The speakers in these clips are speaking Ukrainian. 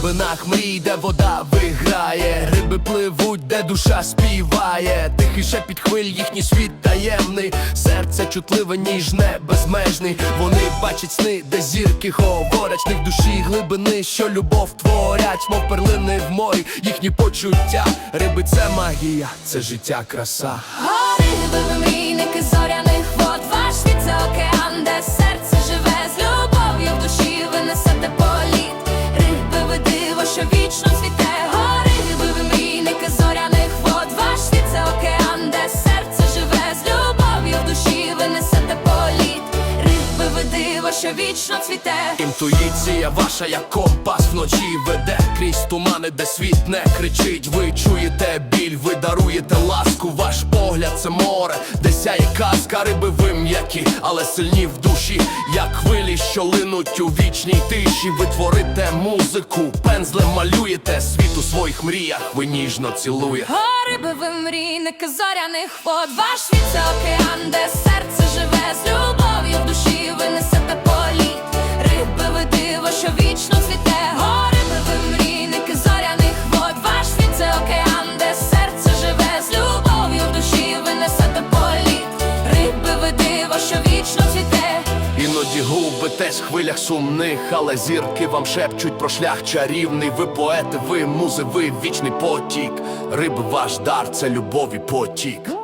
глибинах мрій, де вода виграє, риби пливуть, де душа співає, тихий шепіт хвиль, їхній світ таємний, серце чутливе, ніжне, безмежний. Вони бачать сни, де зірки говорять, в них душі глибини, що любов творять, мов перлини в морі, їхні почуття. Риби це магія, це життя, краса. Гори, ви диво, що вічно цвіте. Інтуїція ваша, як компас вночі веде крізь тумани, де світ не кричить. Ви чуєте біль, ви даруєте ласку. Ваш погляд це море, де сяє казка, риби ви м'які, але сильні в душі, як хвилі, що линуть у вічній тиші. Ви творите музику, пензлем малюєте світ у своїх мріях. Ви ніжно цілуєте. Гори, ви мрійники зоряних вод, ваш світ це океан, де серце живе з любов'ю в душі, ви несете в хвилях сумних, але зірки вам шепчуть про шлях чарівний. Ви поети, ви музи, ви вічний потік. Риб ваш дар це любові потік.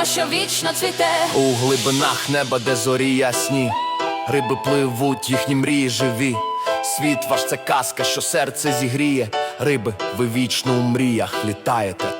Диво, що вічно цвіте. У глибинах неба, де зорі ясні, риби пливуть, їхні мрії живі. Світ ваш це казка, що серце зігріє. Риби, ви вічно у мріях літаєте